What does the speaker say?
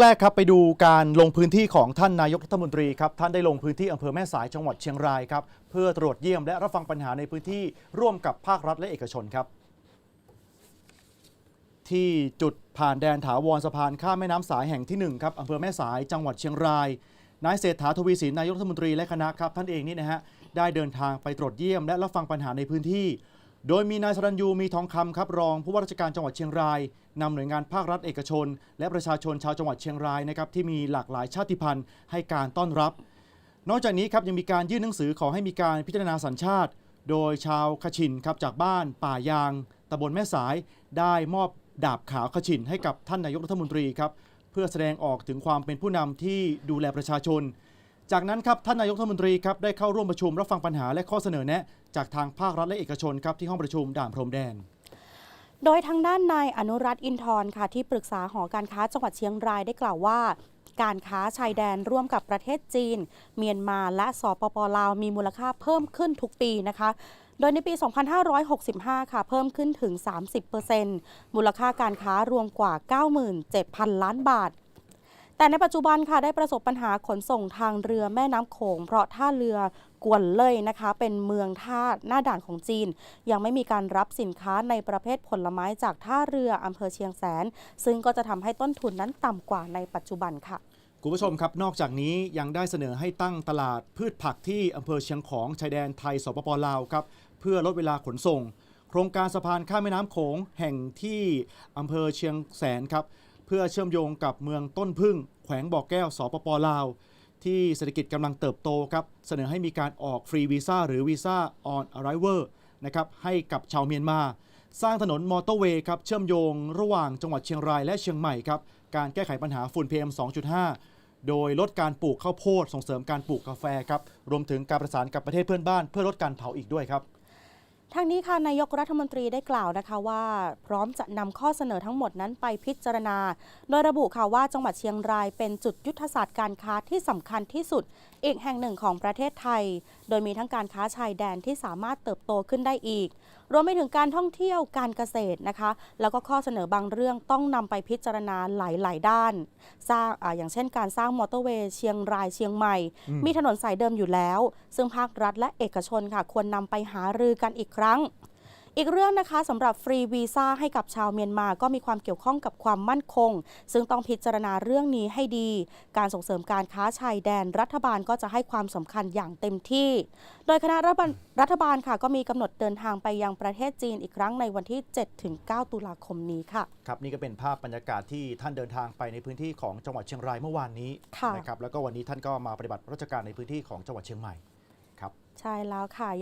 แรกครับไปดูการลงพื้นที่ของท่านนายกรัฐมนตรีครับท่านได้ลงพื้นที่อำเภอแม่สายจังหวัดเชียงรายครับเพื่อตรวจเยี่ยมและรับฟังปัญหาในพื้นที่ร่วมกับภาครัฐและเอกชนครับ ที่จุดผ่านแดนถาวรสะพานข้ามแม่น้ำสายแห่งที่หนึ่งครับอำเภอแม่สายจังหวัดเชียงรายนายเศรษฐาทวีสินนายกรัฐมนตรีและคณะครับท่านเองนี่นะฮะได้เดินทางไปตรวจเยี่ยมและรับฟังปัญหาในพื้นที่ โดยมีนายสรัญยูมีทองคำครับรองผู้ว่าราชการจังหวัดเชียงรายนำหน่วยงานภาครัฐเอกชน และประชาชนชาวจังหวัดเชียงรายนะครับที่มีหลากหลายชาติพันธุ์ให้การต้อนรับ นอกจากนี้ครับยังมีการยื่นหนังสือขอให้มีการพิจารณาสัญชาติ โดยชาวขชินครับจากบ้านป่ายางตำบลแม่สาย ได้มอบดาบขาวขชินให้กับท่านนายกรัฐมนตรีครับเพื่อแสดงออกถึงความเป็นผู้นำที่ดูแลประชาชน จากนั้นครับท่านนายกรัฐมนตรีครับได้เข้าร่วมประชุมรับฟังปัญหาและข้อเสนอแนะ จากทางภาครัฐและเอกชนครับที่ห้องประชุมด่านพรมแดน โดยทางด้านนายอนุรัตน์อินทร์ค่ะที่ปรึกษาหอการค้าจังหวัดเชียงรายได้กล่าวว่าการค้าชายแดนร่วมกับประเทศจีน เมียนมาและสปปลาวมีมูลค่าเพิ่มขึ้นทุกปีนะคะ โดยในปี 2565 ค่ะ เพิ่มขึ้นถึง 30%มูลค่าการค้ารวมกว่า 97,000 ล้านบาท แต่ในปัจจุบันค่ะได้ประสบปัญหาขนส่งทางเรือแม่น้ำโขง เพราะท่าเรือกวนเลยนะคะ เป็นเมืองท่าหน้าด่านของจีน ยังไม่มีการรับสินค้าในประเภทผลไม้จากท่าเรืออำเภอเชียงแสน ซึ่งก็จะทำให้ต้นทุนนั้นต่ำกว่าในปัจจุบันค่ะคุณผู้ชมครับ นอกจากนี้ยังได้เสนอให้ตั้งตลาดพืชผักที่อำเภอเชียงของชายแดนไทยสปปลาวครับเพื่อลดเวลาขนส่ง โครงการสะพานข้ามแม่น้ำโขงแห่งที่อำเภอเชียงแสนครับ พื่อเชื่อมโยงกับเมืองต้นพึ่ง แขวงบ่อแก้วสปปลาว ที่เศรษฐกิจกำลังเติบโตครับเสนอให้มีการออกฟรีวีซ่าหรือวีซ่า on arrival นะครับให้กับชาวเมียนมา สร้างถนนมอเตอร์เวย์ครับเชื่อมโยงระหว่างจังหวัดเชียงรายและเชียงใหม่ครับการแก้ไขปัญหาฝุ่น PM 2.5 โดยลดการปลูกข้าวโพดส่งเสริมการปลูกกาแฟครับรวมถึงการประสานกับประเทศเพื่อนบ้าน เพื่อลดการเผาอีกด้วยครับ ทางนี้ค่ะนายกรัฐมนตรีได้กล่าวนะคะว่าพร้อมจะนำข้อเสนอทั้งหมดนั้นไปพิจารณา โดยระบุค่ะว่าจังหวัดเชียงรายเป็นจุดยุทธศาสตร์การค้าที่สำคัญที่สุด อีกแห่งหนึ่งของประเทศไทย โดยมีทั้งการค้าชายแดนที่สามารถเติบโตขึ้นได้อีก รวมไปถึงการท่องเที่ยวการเกษตรนะคะ แล้วก็ข้อเสนอบางเรื่องต้องนำไปพิจารณาหลาย ๆ ด้านสร้างออย่างเช่น การสร้างมอเตอร์เวย์เชียงรายเชียงใหม่ มีถนนสายเดิมอยู่แล้ว ซึ่งภาครัฐและเอกชนค่ะควรนำไปหารือกันอีกครั้งอีกเรื่องนะคะสำหรับฟรีวีซ่าให้กับชาวเมียนมาก็มีความเกี่ยวข้องกับความมั่นคง ซึ่งต้องพิจารณาเรื่องนี้ให้ดี การส่งเสริมการค้าชายแดนรัฐบาลก็จะให้ความสำคัญอย่างเต็มที่ โดยคณะรัฐบาลรัฐบาลค่ะก็มีกำหนดเดินทางไปยังประเทศจีนอีกครั้งในวันที่ 7-9 ตุลาคมนี้ค่ะ ครับนี่ก็เป็นภาพบรรยากาศที่ท่านเดินทางไปในพื้นที่ของจังหวัดเชียงรายเมื่อวานนี้ค่ะนะครับแล้วก็วันนี้ท่านก็มาปฏิบัติราชการในพื้นที่ของจังหวัดเชียงใหม่ครับ ใช่แล้วค่ะอย่าง